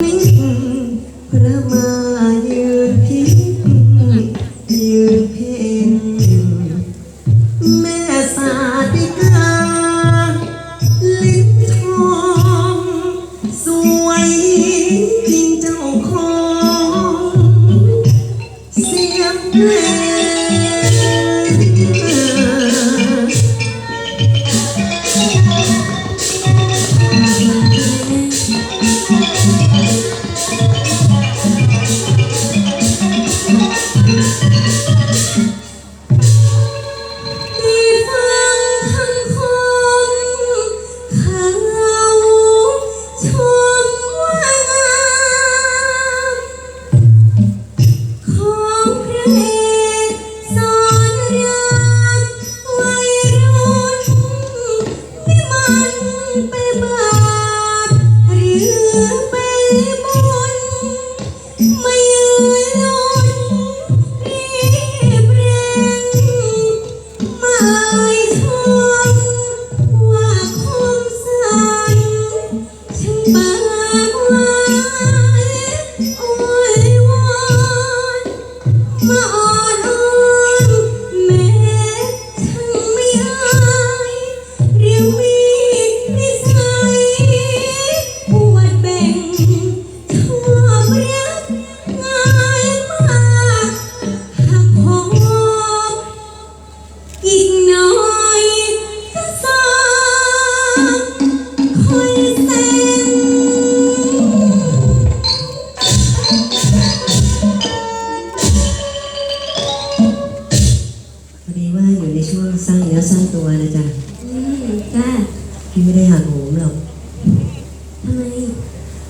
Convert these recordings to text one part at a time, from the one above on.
พ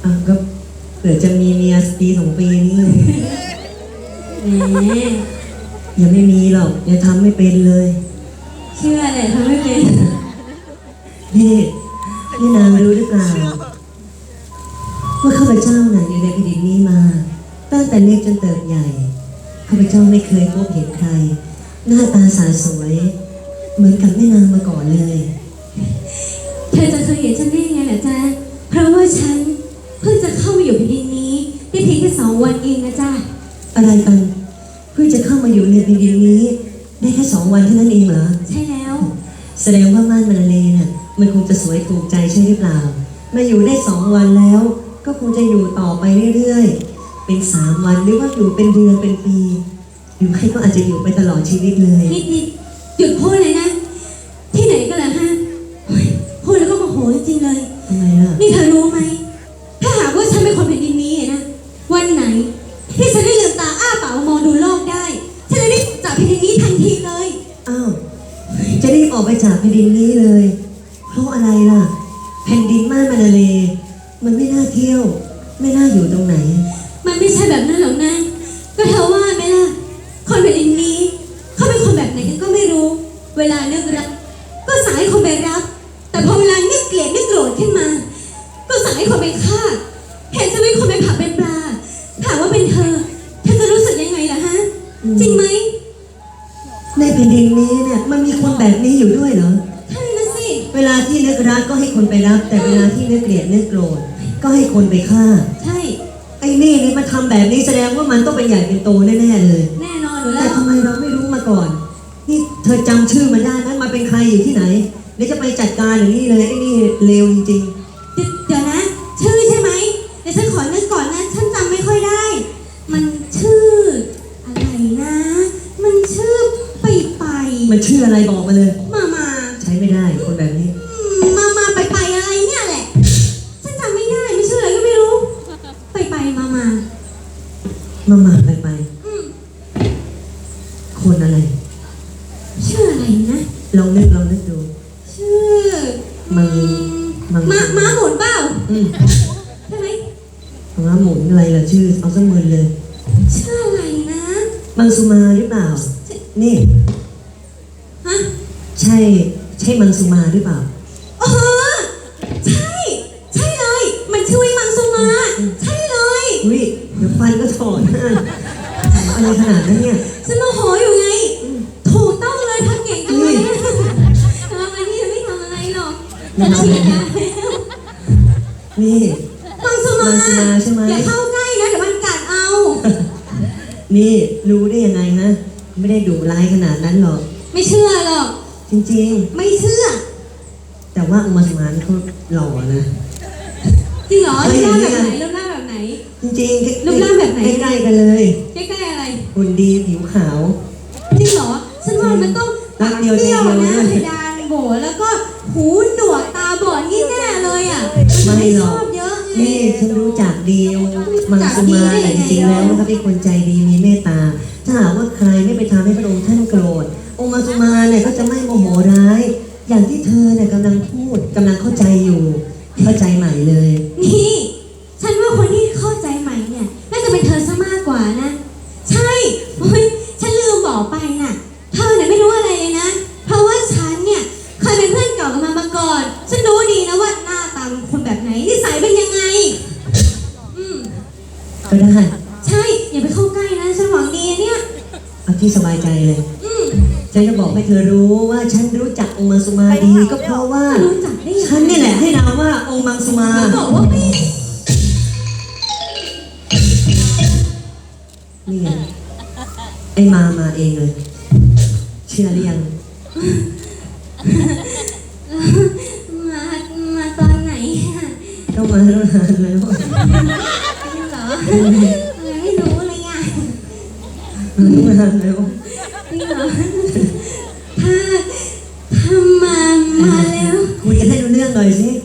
อะก็เผื่อจะมีเมียปีสองปีนี้ไงแหมยังไม่มีหรอกยังทำไม่เป็นเลย เชื่อแหละทำไม่เป็นนี่นี่นางรู้หรือเปล่าว่าข้าพเจ้าน่ะอยู่ในแผ่นดินนี้มา ตั้งแต่เล็กจนเติบใหญ่ข้าพเจ้าไม่เคยพบเห็นใคร หน้าตาสาสวย เหมือนกับแม่นางมาก่อน นเท่านั้นเองเหรอ ใช่แล้ว แสดงว่าม่านมาลาเลน่ะมันคงจะสวยถูกใจใช่หรือเปล่า มาอยู่ได้สองวันแล้ว ก็คงจะอยู่ต่อไปเรื่อยๆ เป็นสามวันหรือว่าอยู่เป็นเดือนเป็นปี หรือไม่ก็อาจจะอยู่ไปตลอดชีวิตเลย นิดนิดหยุดพูดเลยนะ ออกไปจากแผ่นดินนี้เลย เพราะอะไรล่ะ แผ่นดินม่านมาเลมันไม่น่าเที่ยว ไม่น่าอยู่ตรงไหน มันไม่ใช่แบบนั้นหรอกนะ ก็เธอว่าไหมล่ะ คนแผ่นดินนี้ เขาเป็นคนแบบไหนกันก็ไม่รู้ เวลานึกรัก แบบนี้อยู่ด้วยเหรอใช่นะสิ เวลาที่นึกรักก็ให้คนไปรับแต่เวลาที่นึกเกลียดนึกโกรธก็ให้คนไปฆ่า ใช่ ไอ้นี่นี่มาทำแบบนี้แสดงว่ามันต้องเป็นใหญ่เป็นโตแน่ๆเลย แน่นอนอยู่แต่แล้วทำไมเราไม่รู้มาก่อน นี่เธอจำชื่อมันได้ไหมมาเป็นใครอยู่ที่ไหนเดี๋ยวจะไปจัดการอย่างนี้เลยไอ้นี่เลวจริงเออะไรบอกมาเลย มามาใช้ไม่ได้คนแบบนี้ อืมมามาไปไปอะไรเนี่ยแหละ ฉันจำไม่ได้ไม่ชื่ออะไรก็ไม่รู้ ไปไปมามามามาไปไปอืมคนอะไร ชื่ออะไรนะ ลองนึกลองนึกดู ชื่อมังมัง มาม้าหมุนเปล่าอืมใช่ไหมม้าหมุนอะไรล่ะชื่อ เอาสักหมื่นเลยชื่ออะไรนะ มังสุมาหรือเปล่า นี่ฮะใช่ ใช่มังสุมาหรือเปล่าอ๋อใช่ ใช่เลย มันชื่อว่ามังสุมา ใช่เลย อุ้ยเดี๋ยวฟันก็ถอนหน้าอะไรขนาดนั้นเนี่ย ฉันโมโหอยู่ไง ถูกต้องเลยทำเก่งจังเลยทำอันนี้ไม่ทำอะไรหรอกจะฉีดยาแล้วนี่มังสุมัมางสุมาใช่ไหมอย่าเข้าใกล้นะเดี๋ยวมันกัดเอา นี่รู้ได้ยังไงฮะ ไม่ได้ดุร้ายขนาดนั้นหรอก ไม่เชื่อหรอก จริงไม่เชื่อ ๆ แต่ว่าอุมาสมานเขาหล่อนะ จริงเหรอเฮ้รูยปร่างอย่างนี้แบบไหนนะรูปร่างแบบไหน จริงๆรูปร่างแบบไหน ใกล้ๆกันเลยใกล้ๆอะไรหุ่นดีผิวขาว จริงเหรอฉันว่ามันต้องรักเดียวใจเดีเดียยววนะด้วยเพดานโบแล้วก็หูหนวกตาบอดนี่แน่เลยอะไม่หรอก ชอบเยอะไง นี่ฉันรู้จักดีมังสุมาแต่จริงๆแล้วนะครับเป็นคนใจดีมีเมตตา ถ้าหากว่าใครไม่ไปทำให้พระองค์ เธอเนี่ยกำลัง ฉันจะบอกให้เธอรู้ว่าฉันรู้จักองค์มังสุมาดีก็เพราะว่า รู้จักได้ยังไงฉันนี่แหละให้นามว่าองค์มังสุมา บอกว่าไม่นี่ไงไอ้มามาเองเลย เชื่อหรือยัง มามาตอนไหนอะก็มาตั้งนานแล้วจริงเหรอยังไม่รู้เลยอะมาตั้งนานแล้ว จริงเหรอ ถ้